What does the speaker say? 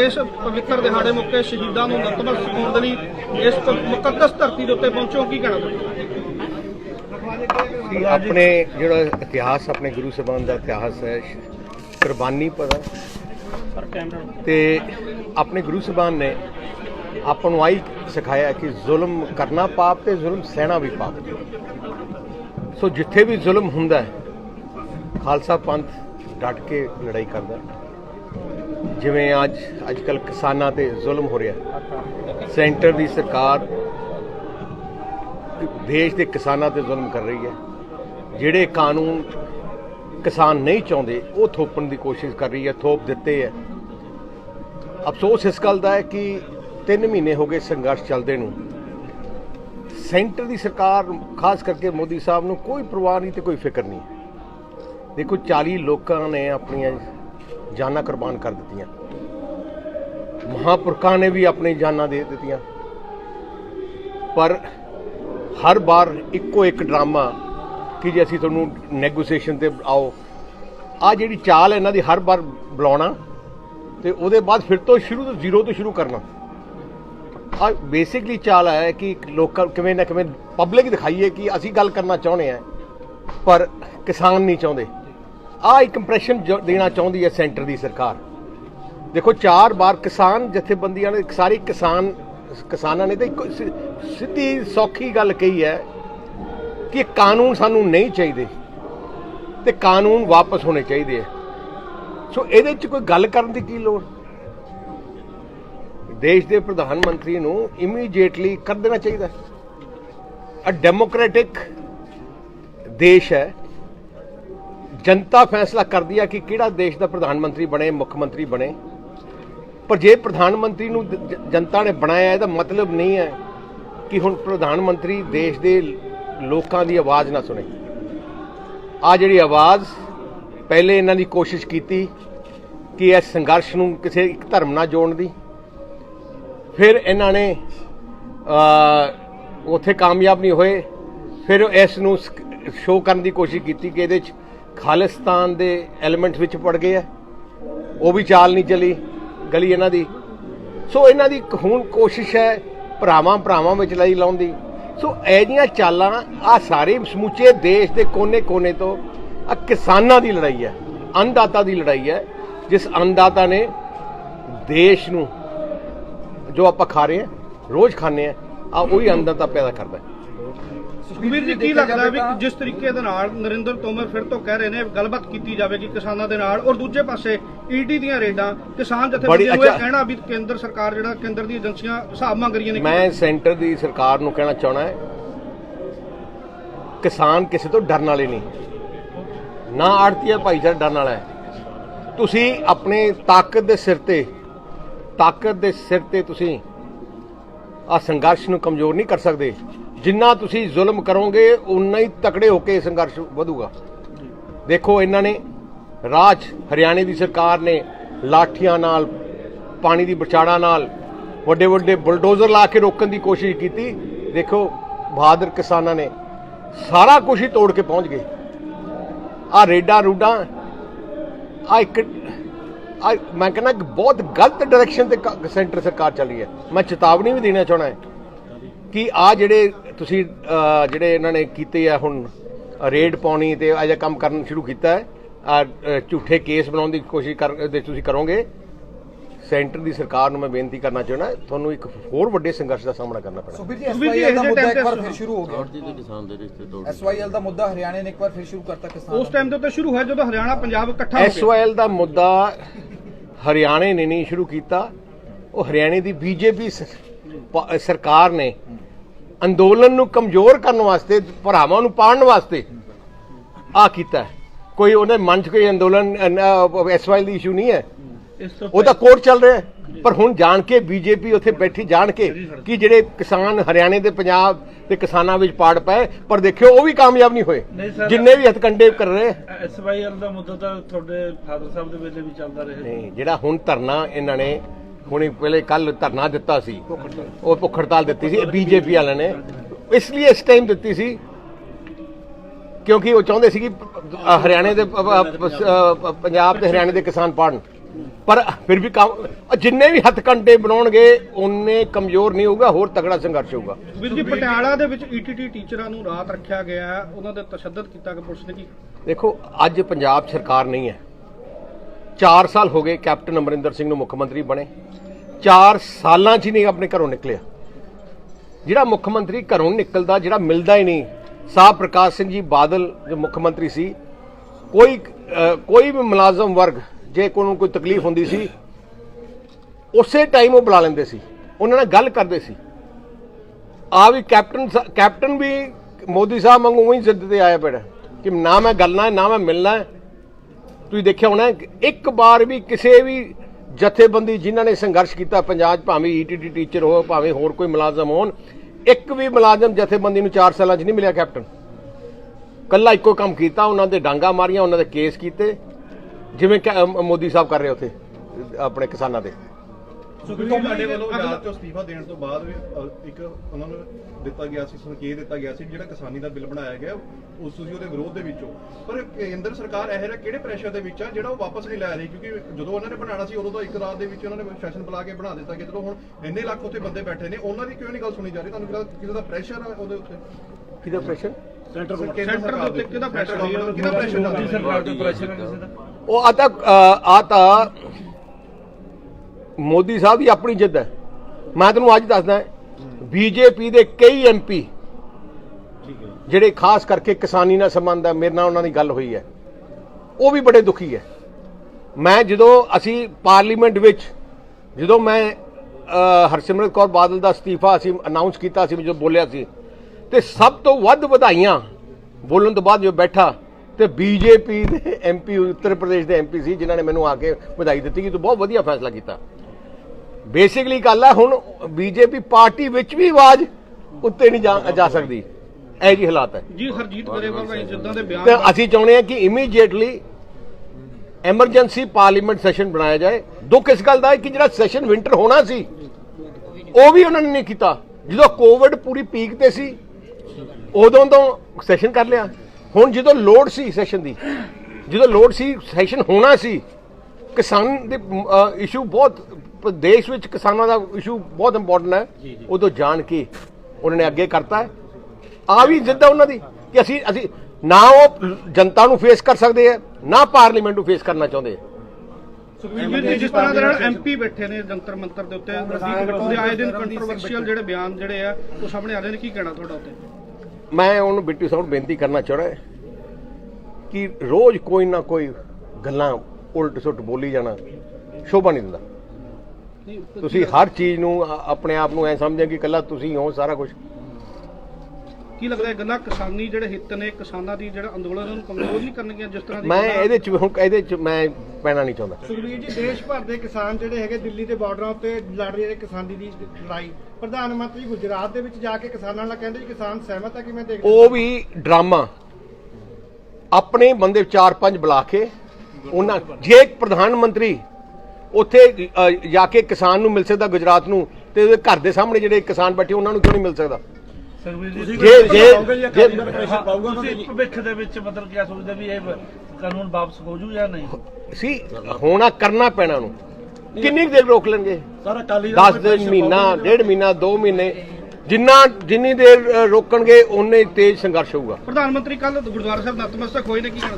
ਇਸ ਪਵਿੱਤਰ ਦਿਹਾੜੇ ਮੌਕੇ ਸ਼ਹੀਦਾਂ ਨੂੰ ਨਤਮਸਤਕ ਸਿਖਾਉਣ ਦੇ ਲਈ ਇਸ ਮੁਕੱਦਸ ਧਰਤੀ ਦੇ ਉੱਤੇ ਪਹੁੰਚੋ, ਕੀ ਕਹਿਣਾ ਚਾਹੁੰਦੇ ਆਪਣੇ ਜਿਹੜਾ ਇਤਿਹਾਸ, ਆਪਣੇ ਗੁਰੂ ਸਾਹਿਬਾਨ ਦਾ ਇਤਿਹਾਸ ਹੈ ਕੁਰਬਾਨੀ ਪਤਾ ਤੇ ਆਪਣੇ ਗੁਰੂ ਸਾਹਿਬਾਨ ਨੇ ਆਪਾਂ ਨੂੰ ਆਈ ਸਿਖਾਇਆ ਕਿ ਜ਼ੁਲਮ ਕਰਨਾ ਪਾਪ ਤੇ ਜ਼ੁਲਮ ਸਹਿਣਾ ਵੀ ਪਾਪ। ਸੋ ਜਿੱਥੇ ਵੀ ਜ਼ੁਲਮ ਹੁੰਦਾ ਹੈ, ਖਾਲਸਾ ਪੰਥ ਡਟ ਕੇ ਲੜਾਈ ਕਰਦਾ ਜਿਵੇਂ ਅੱਜ ਅੱਜ ਕੱਲ ਕਿਸਾਨਾਂ ਤੇ ਜ਼ੁਲਮ ਹੋ ਰਿਹਾ। ਸੈਂਟਰ ਦੀ ਸਰਕਾਰ ਦੇਸ਼ ਦੇ ਕਿਸਾਨਾਂ ਤੇ ਜ਼ੁਲਮ ਕਰ ਰਹੀ ਹੈ। ਜਿਹੜੇ ਕਾਨੂੰਨ ਕਿਸਾਨ ਨਹੀਂ ਚਾਹੁੰਦੇ, ਉਹ ਥੋਪਣ ਦੀ ਕੋਸ਼ਿਸ਼ ਕਰ ਰਹੀ ਹੈ, ਥੋਪ ਦਿੱਤੇ ਹੈ। ਅਫਸੋਸ ਇਸ ਗੱਲ ਦਾ ਹੈ ਕਿ 3 ਮਹੀਨੇ ਹੋ ਗਏ ਸੰਘਰਸ਼ ਚੱਲਦੇ ਨੂੰ। ਸੈਂਟਰ ਦੀ ਸਰਕਾਰ, ਖਾਸ ਕਰਕੇ ਮੋਦੀ ਸਾਹਿਬ ਨੂੰ ਕੋਈ ਪਰਵਾਹ ਨਹੀਂ ਤੇ ਕੋਈ ਫਿਕਰ ਨਹੀਂ। ਦੇਖੋ 40 ਲੋਕਾਂ ਨੇ ਆਪਣੀਆਂ ਜਾਨਾਂ ਕੁਰਬਾਨ ਕਰ ਦਿੱਤੀਆਂ। ਮਹਾਪੁਰਖਾਂ ਨੇ ਵੀ ਆਪਣੀ ਜਾਨਾਂ ਦੇ ਦਿੱਤੀਆਂ। ਪਰ ਹਰ ਵਾਰ ਇੱਕੋ ਇੱਕ ਡਰਾਮਾ ਕਿ ਜੇ ਅਸੀਂ ਤੁਹਾਨੂੰ ਨੈਗੋਸੀਏਸ਼ਨ ਤੇ ਆਓ। ਆ ਜਿਹੜੀ ਚਾਲ ਹੈ ਇਹਨਾਂ ਦੀ ਹਰ ਵਾਰ ਬੁਲਾਉਣਾ ਤੇ ਉਹਦੇ ਬਾਅਦ ਫਿਰ ਤੋਂ ਸ਼ੁਰੂ ਤੋਂ ਜ਼ੀਰੋ ਤੋਂ ਸ਼ੁਰੂ ਕਰਨਾ। ਆ ਬੇਸਿਕਲੀ ਚਾਲ ਹੈ ਕਿ ਲੋਕਾਂ ਕਿਵੇਂ ਨਾ ਕਿਵੇਂ ਪਬਲਿਕ ਦਿਖਾਈਏ ਕਿ ਅਸੀਂ ਗੱਲ ਕਰਨਾ ਚਾਹੁੰਦੇ ਆ ਪਰ ਕਿਸਾਨ ਨਹੀਂ ਚਾਹੁੰਦੇ। ਆ ਇੱਕ ਇੰਪ੍ਰੈਸ਼ਨ ਦੇਣਾ ਚਾਹੁੰਦੀ ਹੈ ਸੈਂਟਰ ਦੀ ਸਰਕਾਰ। ਦੇਖੋ, ਚਾਰ ਵਾਰ ਕਿਸਾਨ ਜਥੇਬੰਦੀਆਂ ਨੇ ਸਾਰੇ ਕਿਸਾਨ, ਕਿਸਾਨਾਂ ਨੇ ਤਾਂ ਇੱਕ ਸਿੱਧੀ ਸੌਖੀ ਗੱਲ ਕਹੀ ਹੈ ਕਿ ਕਾਨੂੰਨ ਸਾਨੂੰ ਨਹੀਂ ਚਾਹੀਦੇ ਤੇ ਕਾਨੂੰਨ ਵਾਪਸ ਹੋਣੇ ਚਾਹੀਦੇ ਆ ਸੋ ਇਹਦੇ 'ਚ ਕੋਈ ਗੱਲ ਕਰਨ ਦੀ ਕੀ ਲੋੜ? ਦੇਸ਼ ਦੇ ਪ੍ਰਧਾਨ ਮੰਤਰੀ ਨੂੰ ਇਮੀਡੀਏਟਲੀ ਕਰ ਦੇਣਾ ਚਾਹੀਦਾ ਅ ਡੈਮੋਕ੍ਰੈਟਿਕ ਦੇਸ਼ ਹੈ। ਜਨਤਾ ਫੈਸਲਾ ਕਰਦੀ ਆ ਕਿ ਕਿਹੜਾ ਦੇਸ਼ ਦਾ ਪ੍ਰਧਾਨ ਮੰਤਰੀ ਬਣੇ ਮੁੱਖ ਮੰਤਰੀ ਬਣੇ। ਪਰ ਜੇ ਪ੍ਰਧਾਨ ਮੰਤਰੀ ਨੂੰ ਜਨਤਾ ਨੇ ਬਣਾਇਆ ਇਹਦਾ ਮਤਲਬ ਨਹੀਂ ਹੈ ਕਿ ਹੁਣ ਪ੍ਰਧਾਨ ਮੰਤਰੀ ਦੇਸ਼ ਦੇ ਲੋਕਾਂ ਦੀ ਆਵਾਜ਼ ਨਾ ਸੁਣੇ। ਆ ਜਿਹੜੀ ਆਵਾਜ਼ ਪਹਿਲੇ ਇਹਨਾਂ ਦੀ ਕੋਸ਼ਿਸ਼ ਕੀਤੀ ਕਿ ਇਸ ਸੰਘਰਸ਼ ਨੂੰ ਕਿਸੇ ਇੱਕ ਧਰਮ ਨਾਲ ਜੋੜਨ ਦੀ। ਫਿਰ ਇਹਨਾਂ ਨੇ ਅ, ਉੱਥੇ ਕਾਮਯਾਬ ਨਹੀਂ ਹੋਏ। ਫਿਰ ਇਸ ਨੂੰ ਸ਼ੋਅ ਕਰਨ ਦੀ ਕੋਸ਼ਿਸ਼ ਕੀਤੀ ਕਿ ਇਹਦੇ 'ਚ ਖਾਲਿਸਤਾਨ ਦੇ ਐਲੀਮੈਂਟ ਵਿੱਚ ਪੜ ਗਏ ਆ। ਉਹ ਵੀ ਚਾਲ ਨਹੀਂ ਚਲੀ ਗਲੀ ਇਹਨਾਂ ਦੀ। ਸੋ ਇਹਨਾਂ ਦੀ ਹੁਣ ਕੋਸ਼ਿਸ਼ ਹੈ ਭਰਾਵਾਂ ਭਰਾਵਾਂ ਵਿੱਚ ਲੜਾਈ ਲਾਉਣ ਦੀ। ਸੋ ਇਹ ਜੀਆਂ ਚਾਲਾਂ ਆ ਸਾਰੇ ਸਮੁੱਚੇ ਦੇਸ਼ ਦੇ ਕੋਨੇ-ਕੋਨੇ ਤੋਂ ਆ ਕਿਸਾਨਾਂ ਦੀ ਲੜਾਈ ਹੈ, ਅੰਨਦਾਤਾ ਦੀ ਲੜਾਈ ਹੈ, ਜਿਸ ਅੰਨਦਾਤਾ ਨੇ ਦੇਸ਼ ਨੂੰ ਜੋ ਆਪਾਂ ਖਾ ਰਹੇ ਹਾਂ, ਰੋਜ਼ ਖਾਂਦੇ ਆ ਆ ਉਹੀ ਅੰਨਦਾਤਾ ਪੈਦਾ ਕਰਦਾ ਹੈ। ਸੁਖਬੀਰ ਜੀ ਕੀ ਲੱਗਦਾ ਵੀ ਜਿਸ ਤਰੀਕੇ ਦੇ ਨਾਲ ਨਰਿੰਦਰ ਤੋਮਰ ਫਿਰ ਤੋਂ ਕਹਿ ਰਹੇ ਨੇ ਗੱਲਬਾਤ ਕੀਤੀ ਜਾਵੇਗੀ ਕਿਸਾਨਾਂ ਦੇ ਨਾਲ ਔਰ ਦੂਜੇ ਪਾਸੇ ਈਡੀ ਦੀਆਂ ਰੇਡਾਂ ਕਿਸਾਨ ਜਥੇਬੰਦੀਆਂ ਨੂੰ ਇਹ। ਕਹਿਣਾ ਵੀ ਕੇਂਦਰ ਸਰਕਾਰ ਜਿਹੜਾ ਕੇਂਦਰ ਦੀ ਏਜੰਸੀਆਂ ਹਿਸਾਬ ਮੰਗ ਰਹੀਆਂ ਨੇ ਮੈਂ ਸੈਂਟਰ ਦੀ ਸਰਕਾਰ ਨੂੰ ਕਹਿਣਾ ਚਾਹਣਾ ਹੈ ਕਿਸਾਨ ਕਿਸੇ ਤੋਂ ਡਰਨ ਵਾਲੇ ਨਹੀਂ। ਨਾ ਆੜਤੀਆ ਭਾਈਚਾਰਾ ਡਰਨ ਵਾਲਾ ਹੈ। ਤੁਸੀਂ ਆਪਣੇ ਤਾਕਤ ਦੇ ਸਿਰ ਤੇ ਤਾਕਤ ਦੇ ਸਿਰ ਤੇ ਤੁਸੀਂ ਆ ਸੰਘਰਸ਼ ਨੂੰ ਕਮਜ਼ੋਰ ਨਹੀਂ ਕਰ ਸਕਦੇ। ਜਿੰਨਾ ਤੁਸੀਂ ਜ਼ੁਲਮ ਕਰੋਗੇ, ਉਨਾ ਹੀ ਤਕੜੇ ਹੋ ਕੇ ਸੰਘਰਸ਼ ਵਧੂਗਾ। ਦੇਖੋ, ਇਹਨਾਂ ਨੇ ਰਾਜ, ਹਰਿਆਣੇ ਦੀ ਸਰਕਾਰ ਨੇ ਲਾਠੀਆਂ ਨਾਲ, ਪਾਣੀ ਦੀ ਬਰਛਾੜਾ ਨਾਲ ਵੱਡੇ ਵੱਡੇ ਬੁਲਡੋਜ਼ਰ ਲਾ ਕੇ ਰੋਕਣ ਦੀ ਕੋਸ਼ਿਸ਼ ਕੀਤੀ। ਦੇਖੋ, ਬਹਾਦਰ ਕਿਸਾਨਾਂ ਨੇ ਸਾਰਾ ਕੁਝ ਹੀ ਤੋੜ ਕੇ ਪਹੁੰਚ ਗਏ। ਆ ਰੇਡਾ ਰੂਡਾ, ਆ ਇੱਕ, ਆ ਮੈਂ ਕਹਿੰਦਾ ਬਹੁਤ ਗਲਤ ਡਾਇਰੈਕਸ਼ਨ ਤੇ ਕ- ਸੈਂਟਰ ਸਰਕਾਰ ਚੱਲੀ ਹੈ। ਮੈਂ ਚੇਤਾਵਨੀ ਵੀ ਦੇਣਾ ਚਾਹਣਾ ਹੈ। ਕਿ ਆ ਜਿਹੜੇ ਤੁਸੀਂ ਜਿਹੜੇ ਇਹਨਾਂ ਨੇ ਕੀਤੇ ਆ ਹੁਣ ਰੇਡ ਪਾਉਣੀ ਤੇ ਅਜਾ ਕੰਮ ਕਰਨ ਸ਼ੁਰੂ ਕੀਤਾ ਹੈ ਆ ਝੂਠੇ ਕੇਸ ਬਣਾਉਣ ਦੀ ਕੋਸ਼ਿਸ਼ ਕਰ ਦੇ ਤੁਸੀਂ ਕਰੋਗੇ ਸੈਂਟਰ ਦੀ ਸਰਕਾਰ ਨੂੰ ਮੈਂ ਬੇਨਤੀ ਕਰਨਾ ਚਾਹੁੰਦਾ ਤੁਹਾਨੂੰ ਇੱਕ ਹੋਰ ਵੱਡੇ ਸੰਘਰਸ਼ ਦਾ ਸਾਹਮਣਾ ਕਰਨਾ ਪੈਣਾ। ਸੁਖਬੀਰ ਜੀ ਜੀ, ਐਸਵਾਈਐਲ ਦਾ ਮੁੱਦਾ ਇੱਕ ਵਾਰ ਤੇ ਫਿਰ ਸ਼ੁਰੂ ਹੋ ਗਿਆ। ਆੜਤੀ ਦੇ ਕਿਸਾਨ ਦੇ ਰਿਸ਼ਤੇ ਤੋੜ ਐਸਵਾਈਐਲ ਦਾ ਮੁੱਦਾ ਹਰਿਆਣੇ ਨੇ ਇੱਕ ਵਾਰ ਫਿਰ ਸ਼ੁਰੂ ਕਰਤਾ ਕਿਸਾਨ ਉਸ ਟਾਈਮ ਦੇ ਉੱਤੇ ਸ਼ੁਰੂ ਹੋਇਆ ਜਦੋਂ ਹਰਿਆਣਾ ਪੰਜਾਬ ਇਕੱਠਾ ਹੋ ਗਿਆ। ਐਸਓਐਲ ਦਾ ਮੁੱਦਾ ਹਰਿਆਣੇ ਨੇ ਨਹੀਂ ਸ਼ੁਰੂ ਕੀਤਾ ਉਹ ਹਰਿਆਣੇ ਦੀ ਬੀਜੇਪੀ ਸਰਕਾਰ ਨੇ ਅੰਦੋਲਨ ਨੂੰ ਕਮਜ਼ੋਰ ਕਰਨ ਵਾਸਤੇ ਭਰਾਵਾਂ ਨੂੰ ਪਾੜਨ ਵਾਸਤੇ ਆ ਕੀਤਾ। ਕੋਈ ਉਹਨੇ ਮਨ 'ਚ ਕੋਈ ਅੰਦੋਲਨ ਐਸਓਐਲ ਦੀ ਇਸ਼ੂ ਨਹੀਂ ਹੈ ਉਹ ਤਾਂ ਕੋਰਟ ਚੱਲ ਰਿਹਾ ਪਰ ਹੁਣ ਜਾਣ ਕੇ ਬੀਜੇਪੀ ਉੱਥੇ ਬੈਠੀ ਜਾਣ ਕੇ ਕਿ ਜਿਹੜੇ ਕਿਸਾਨ ਹਰਿਆਣੇ ਦੇ ਪੰਜਾਬ ਦੇ ਕਿਸਾਨਾਂ ਵਿੱਚ ਪਾੜ ਪਏ ਪਰ ਦੇਖਿਓ ਉਹ ਵੀ ਕਾਮਯਾਬ ਨਹੀਂ ਹੋਏ। ਜਿੰਨੇ ਵੀ ਹਥਕੰਡੇ ਕਰ ਰਹੇ ਐਸਵਾਈਐਲ ਦਾ ਮੁੱਦਾ ਤਾਂ ਤੁਹਾਡੇ ਫਾਦਰ ਸਾਹਿਬ ਦੇ ਵੇਲੇ ਵੀ ਚੱਲਦਾ ਰਿਹਾ ਨਹੀਂ ਜਿਹੜਾ ਹੁਣ ਧਰਨਾ ਇਹਨਾਂ ਨੇ ਹੁਣੇ ਪਹਿਲੇ ਕੱਲ ਧਰਨਾ ਦਿੱਤਾ ਸੀ। ਉਹ ਭੁੱਖ ਹੜਤਾਲ ਦਿੱਤੀ ਸੀ ਬੀਜੇਪੀ ਵਾਲਿਆਂ ਨੇ। ਇਸ ਲਈ ਇਸ ਟਾਈਮ ਦਿੱਤੀ ਸੀ ਕਿਉਂਕਿ ਉਹ ਚਾਹੁੰਦੇ ਸੀ ਕਿ ਹਰਿਆਣੇ ਦੇ ਪੰਜਾਬ ਤੇ ਹਰਿਆਣੇ ਦੇ ਕਿਸਾਨ ਪਾੜਨ। ਪਰ ਫਿਰ ਵੀ ਕੰਮ ਜਿੰਨੇ ਵੀ ਹੱਥਕੰਡੇ ਬਣਾਉਣਗੇ ਉਹਨੇ ਕਮਜ਼ੋਰ ਨਹੀਂ ਹੋਊਗਾ ਹੋਰ ਤਗੜਾ ਸੰਘਰਸ਼ ਹੋਊਗਾ। ਵੀਰ ਜੀ ਪਟਿਆਲਾ ਦੇ ਵਿੱਚ ਈਟੀਟੀ ਟੀਚਰਾਂ ਨੂੰ ਰਾਤ ਰੱਖਿਆ ਗਿਆ ਉਹਨਾਂ ਦੇ ਤਸ਼ੱਦਦ ਕੀਤਾ ਕਿ ਪੁਲਿਸ ਨੇ ਕੀ ਦੇਖੋ ਅੱਜ ਪੰਜਾਬ ਸਰਕਾਰ ਨਹੀਂ ਹੈ। 4 ਸਾਲ ਹੋ ਗਏ ਕੈਪਟਨ ਅਮਰਿੰਦਰ ਸਿੰਘ ਨੂੰ ਮੁੱਖ ਮੰਤਰੀ ਬਣੇ। 4 ਸਾਲਾਂ 'ਚ ਹੀ ਨਹੀਂ ਆਪਣੇ ਘਰੋਂ ਨਿਕਲਿਆ। ਜਿਹੜਾ ਮੁੱਖ ਮੰਤਰੀ ਘਰੋਂ ਨਿਕਲਦਾ, ਜਿਹੜਾ ਮਿਲਦਾ ਹੀ ਨਹੀਂ। ਸਾਹ ਪ੍ਰਕਾਸ਼ ਸਿੰਘ ਜੀ ਬਾਦਲ ਜੋ ਮੁੱਖ ਮੰਤਰੀ ਸੀ, ਕੋਈ ਕੋਈ ਵੀ ਮੁਲਾਜ਼ਮ ਵਰਗ, ਜੇ ਕੋਈ ਨੂੰ ਕੋਈ ਤਕਲੀਫ ਹੁੰਦੀ ਸੀ, ਉਸੇ ਟਾਈਮ ਉਹ ਬੁਲਾ ਲੈਂਦੇ ਸੀ। ਉਹਨਾਂ ਨਾਲ ਗੱਲ ਕਰਦੇ ਸੀ। ਆ ਵੀ ਕੈਪਟਨ ਸਾ- ਕੈਪਟਨ ਵੀ ਮੋਦੀ ਸਾਹਿਬ ਵਾਂਗੂ ਉਹੀ ਜ਼ਿੱਦ ਤੇ ਆਇਆ ਪਿਆ ਕਿ ਨਾ ਮੈਂ ਗੱਲਾਂ, ਨਾ ਮੈਂ ਮਿਲਣਾ। ਤੁਸੀਂ ਦੇਖਿਆ ਹੋਣਾ, ਇੱਕ ਵਾਰ ਵੀ ਕਿਸੇ ਵੀ ਜਥੇਬੰਦੀ ਜਿਨ੍ਹਾਂ ਨੇ ਸੰਘਰਸ਼ ਕੀਤਾ, ਪੰਜਾਬ 'ਚ ਭਾਵੇਂ ਈਟੀਟੀ ਟੀਚਰ ਹੋ ਭਾਵੇਂ ਹੋਰ ਕੋਈ ਮੁਲਾਜ਼ਮ ਹੋਣ, ਇੱਕ ਵੀ ਮੁਲਾਜ਼ਮ ਜਥੇਬੰਦੀ ਨੂੰ 4 ਸਾਲਾਂ 'ਚ ਨਹੀਂ ਮਿਲਿਆ, ਕੈਪਟਨ। ਕੱਲਾ ਇੱਕੋ ਕੰਮ ਕੀਤਾ, ਉਹਨਾਂ ਦੇ ਡਾਂਗਾ ਮਾਰੀਆਂ, ਉਹਨਾਂ ਦੇ ਕੇਸ ਕੀਤੇ, ਜਿਵੇਂ ਕਿ ਮੋਦੀ ਸਾਹਿਬ ਕਰ ਰਹੇ ਉੱਥੇ, ਆਪਣੇ ਕਿਸਾਨਾਂ ਦੇ। ਸੁਖਬੀਰ ਤੁਹਾਡੇ ਵੱਲੋਂ ਇਜਾਜ਼ਤ ਤੋਂ ਅਸਤੀਫਾ ਦੇਣ ਤੋਂ ਬਾਅਦ ਵੀ ਅ, ਇੱਕ ਉਹਨਾਂ ਨੂੰ ਦਿੱਤਾ ਗਿਆ ਸੀ ਸੰਕੇਤ ਦਿੱਤਾ ਗਿਆ ਸੀ ਜਿਹੜਾ ਕਿਸਾਨੀ ਦਾ ਬਿੱਲ ਬਣਾਇਆ ਗਿਆ ਉਸ ਤੁਸੀਂ ਉਹਦੇ ਵਿਰੋਧ ਦੇ ਵਿੱਚੋਂ। ਪਰ ਕੇਂਦਰ ਸਰਕਾਰ ਇਹ ਜਿਹਾ ਕਿਹੜੇ ਪ੍ਰੈਸ਼ਰ ਦੇ ਵਿੱਚ ਆ ਜਿਹੜਾ ਉਹ ਵਾਪਸ ਨਹੀਂ ਲੈ ਰਹੀ ਕਿਉਂਕਿ ਜਦੋਂ ਉਹਨਾਂ ਨੇ ਬਣਾਉਣਾ ਸੀ ਉਦੋਂ ਤਾਂ ਇੱਕ ਰਾਤ ਦੇ ਵਿੱਚ ਉਹਨਾਂ ਨੇ ਸੈਸ਼ਨ ਬੁਲਾ ਕੇ ਬਣਾ ਦਿੱਤਾ ਕਿ ਜਦੋਂ ਹੁਣ ਇੰਨੇ ਲੱਖ ਉੱਥੇ ਬੰਦੇ ਬੈਠੇ ਨੇ ਉਹਨਾਂ ਦੀ ਕਿਉਂ ਨਹੀਂ ਗੱਲ ਸੁਣੀ ਜਾ ਰਹੀ? ਤੁਹਾਨੂੰ ਕਿਹਦਾ ਕਿਸੇ ਦਾ ਪ੍ਰੈਸ਼ਰ ਆ ਉਹਦੇ ਉੱਤੇ? ਕਿਹਦਾ ਪ੍ਰੈਸ਼ਰ ਸੈਂਟਰ ਸੈਂਟਰ ਦੇ ਉੱਤੇ ਕਿਹਦਾ ਹੈ? ਕਿਹਦਾ ਪ੍ਰੈਸ਼ਰ ਮੋਦੀ ਸਰਕਾਰ ਦੇ ਪ੍ਰੈਸ਼ਰ ਹੈ ਕਿਸੇ ਦਾ ਉਹ ਆ ਤਾਂ ਅ, ਆ ਤਾਂ ਮੋਦੀ ਸਾਹਿਬ ਦੀ ਆਪਣੀ ਜਿੱਦ ਹੈ। ਮੈਂ ਤੁਹਾਨੂੰ ਅੱਜ ਦੱਸਦਾ ਬੀਜੇਪੀ ਦੇ ਕਈ ਐਮਪੀ ਜਿਹੜੇ ਖਾਸ ਕਰਕੇ ਕਿਸਾਨੀ ਨਾਲ ਸੰਬੰਧ ਹੈ, ਮੇਰੇ ਨਾਲ ਉਹਨਾਂ ਦੀ ਗੱਲ ਹੋਈ ਹੈ। ਉਹ ਵੀ ਬੜੇ ਦੁਖੀ ਹੈ। ਮੈਂ ਜਦੋਂ ਅਸੀਂ ਪਾਰਲੀਮੈਂਟ ਵਿੱਚ, ਜਦੋਂ ਮੈਂ ਹਰਸਿਮਰਤ ਕੌਰ ਬਾਦਲ ਦਾ ਅਸਤੀਫਾ ਅਸੀਂ ਅਨਾਉਂਸ ਕੀਤਾ ਸੀ ਜੋ ਬੋਲਿਆ ਸੀ, ਤੇ ਸਭ ਤੋਂ ਵੱਧ ਵਧਾਈਆਂ ਬੋਲਣ ਤੋਂ ਬਾਅਦ ਜੋ ਬੈਠਾ, ਤੇ ਬੀਜੇਪੀ ਦੇ ਐਮਪੀ ਉੱਤਰ ਪ੍ਰਦੇਸ਼ ਦੇ ਐਮਪੀ ਸੀ, ਜਿਨ੍ਹਾਂ ਨੇ ਮੈਨੂੰ ਆ ਕੇ ਵਧਾਈ ਦਿੱਤੀ ਕਿ ਤੂੰ ਬਹੁਤ ਵਧੀਆ ਫੈਸਲਾ ਕੀਤਾ। ਬੇਸਿਕਲੀ ਗੱਲ ਹੈ ਹੁਣ ਬੀਜੇਪੀ ਪਾਰਟੀ ਵਿੱਚ ਵੀ ਆਵਾਜ਼ ਉੱਤੇ ਨਹੀਂ ਜਾ ਜਾ ਸਕਦੀ। ਇਹ ਜੀ ਹਾਲਾਤ ਹੈ। ਜੀ ਹਰਜੀਤ ਗਰੇਵਾਲ ਭਾਈ ਜਿੱਦਾਂ ਦੇ ਬਿਆਨ ਤੇ ਅਸੀਂ ਚਾਹੁੰਦੇ ਹਾਂ ਕਿ ਇਮੀਡੀਏਟਲੀ ਐਮਰਜੈਂਸੀ ਪਾਰਲੀਮੈਂਟ ਸੈਸ਼ਨ ਬਣਾਇਆ ਜਾਏ। ਦੁੱਖ ਇਸ ਗੱਲ ਦਾ ਹੈ ਕਿ ਜਿਹੜਾ ਸੈਸ਼ਨ ਵਿੰਟਰ ਹੋਣਾ ਸੀ ਉਹ ਵੀ ਉਹਨਾਂ ਨੇ ਨਹੀਂ ਕੀਤਾ। ਜਦੋਂ ਕੋਵਿਡ ਪੂਰੀ ਪੀਕ ਤੇ ਸੀ ਉਦੋਂ ਤੋਂ ਸੈਸ਼ਨ ਕਰ ਲਿਆ। ਹੁਣ ਜਦੋਂ ਲੋਡ ਸੀ ਸੈਸ਼ਨ ਦੀ ਜਦੋਂ ਲੋਡ ਸੀ ਸੈਸ਼ਨ ਹੋਣਾ ਸੀ ਕਿਸਾਨ ਦੇ ਇਸ਼ੂ ਬਹੁਤ ਦੇਸ਼ ਵਿੱਚ ਕਿਸਾਨਾਂ ਦਾ ਇਸ਼ੂ ਬਹੁਤ ਇੰਪੋਰਟੈਂਟ ਹੈ। ਉਦੋਂ ਜਾਣ ਕੇ ਉਹਨਾਂ ਨੇ ਅੱਗੇ ਕਰਤਾ ਹੈ। ਆ ਵੀ ਜਿੱਦਾਂ ਉਹਨਾਂ ਦੀ ਕਿ ਅਸੀਂ ਅਸੀਂ ਨਾ ਉਹ ਜਨਤਾ ਨੂੰ ਫੇਸ ਕਰ ਸਕਦੇ ਆ ਨਾ ਪਾਰਲੀਮੈਂਟ ਨੂੰ ਫੇਸ ਕਰਨਾ ਚਾਹੁੰਦੇ ਆ ਵੀਰ ਜੀ ਜਿਸ ਤਰ੍ਹਾਂ ਦੇ ਨਾਲ ਐਮਪੀ ਬੈਠੇ ਨੇ ਜੰਤਰ ਮੰਤਰ ਦੇ ਉੱਤੇ ਉਹਦੇ ਆਏ ਦਿਨ ਕੰਟਰੋਵਰਸ਼ੀਅਲ ਜਿਹੜੇ ਬਿਆਨ ਜਿਹੜੇ ਆ ਉਹ ਸਾਹਮਣੇ ਆ ਰਹੇ ਨੇ। ਕੀ ਕਹਿਣਾ ਤੁਹਾਡਾ ਉੱਤੇ? ਮੈਂ ਉਹਨੂੰ ਬਿੱਟੂ ਸਾਹਿਬ ਨੂੰ ਬੇਨਤੀ ਕਰਨਾ ਚਾਹੁੰਦਾ ਕਿ ਰੋਜ਼ ਕੋਈ ਨਾ ਕੋਈ ਗੱਲਾਂ ਉਲਟ ਸੁਲਟ ਬੋਲੀ ਜਾਣਾ ਸ਼ੋਭਾ ਨਹੀਂ ਦਿੰਦਾ। ਤੁਸੀਂ ਹਰ ਚੀਜ਼ ਨੂੰ ਆਪਣੇ ਆਪ ਨੂੰ ਐ ਸਮਝਿਆ ਕਿ ਇਕੱਲਾ ਤੁਸੀਂ ਹੋ ਸਾਰਾ ਕੁਝ ਕੀ ਲੱਗਦਾ ਇਹ ਗੱਲਾਂ ਕਿਸਾਨੀ ਜਿਹੜੇ ਹਿੱਤ ਨੇ ਕਿਸਾਨਾਂ ਦੀ ਜਿਹੜਾ ਅੰਦੋਲਨ ਉਹਨੂੰ ਕਮਜ਼ੋਰ ਨਹੀਂ ਕਰਨਗੀਆਂ ਜਿਸ ਤਰ੍ਹਾਂ ਦੀ ਮੈਂ ਇਹਦੇ ਚ ਹੁਣ ਇਹਦੇ ਚ ਮੈਂ ਪੈਣਾ ਨਹੀਂ ਚਾਹੁੰਦਾ। ਸੁਖਬੀਰ ਜੀ ਦੇਸ਼ ਭਰ ਦੇ ਕਿਸਾਨ ਜਿਹੜੇ ਹੈਗੇ ਦਿੱਲੀ ਦੇ ਬਾਰਡਰਾਂ ਉੱਤੇ ਲੜ ਰਹੇ ਨੇ ਕਿਸਾਨੀ ਦੀ ਲੜਾਈ। ਪ੍ਰਧਾਨ ਮੰਤਰੀ ਗੁਜਰਾਤ ਦੇ ਵਿੱਚ ਜਾ ਕੇ ਕਿਸਾਨਾਂ ਨਾਲ ਕਹਿੰਦੇ ਜੀ ਕਿਸਾਨ ਸਹਿਮਤ ਹੈ ਕਿ ਮੈਂ ਦੇਖ ਉਹ ਵੀ ਡਰਾਮਾ। ਆਪਣੇ ਬੰਦੇ ਚਾਰ ਪੰਜ ਬੁਲਾ ਕੇ ਉਹਨਾਂ ਜੇ ਪ੍ਰਧਾਨ ਮੰਤਰੀ ਉੱਥੇ ਜਾ ਕੇ ਕਿਸਾਨ ਨੂੰ ਮਿਲ ਸਕਦਾ ਗੁਜਰਾਤ ਨੂੰ ਤੇ ਉਹਦੇ ਘਰ ਦੇ ਸਾਹਮਣੇ ਜਿਹੜੇ ਕਿਸਾਨ ਬੈਠੇ ਉਹਨਾਂ ਨੂੰ ਕਿਉਂ ਨਹੀਂ ਮਿਲ ਸਕਦਾ? ਸਰਵੀਰ ਜੀ ਜੇ ਜੇ ਜੇ ਤੁਸੀਂ ਭਵਿੱਖ ਦੇ ਵਿੱਚ ਮਤਲਬ ਕੀ ਸੋਚਦੇ ਵੀ ਇਹ ਕਾਨੂੰਨ ਵਾਪਸ ਹੋ ਜੂ ਜਾਂ ਨਹੀਂ? ਸੀ ਹੋਣਾ ਕਰਨਾ ਪੈਣਾ ਨੂੰ ਕਿੰਨੀ ਕੁ ਦੇਰ ਰੋਕ ਲੈਣਗੇ? ਸਰ ਅਕਾਲੀ 10 ਦਿਨ ਮਹੀਨਾ ਡੇਢ ਮਹੀਨਾ 2 ਮਹੀਨੇ ਜਿੰਨਾ ਜਿੰਨੀ ਦੇਰ ਰੋਕਣਗੇ ਉਨੇ ਤੇਜ਼ ਸੰਘਰਸ਼ ਹੋਊਗਾ। ਪ੍ਰਧਾਨ ਮੰਤਰੀ ਕੱਲ ਗੁਰਦੁਆਰਾ ਸਾਹਿਬ ਨਤਮਸਤਕ ਹੋਏ ਨੇ ਕੀ ਕਹਿਣਾ?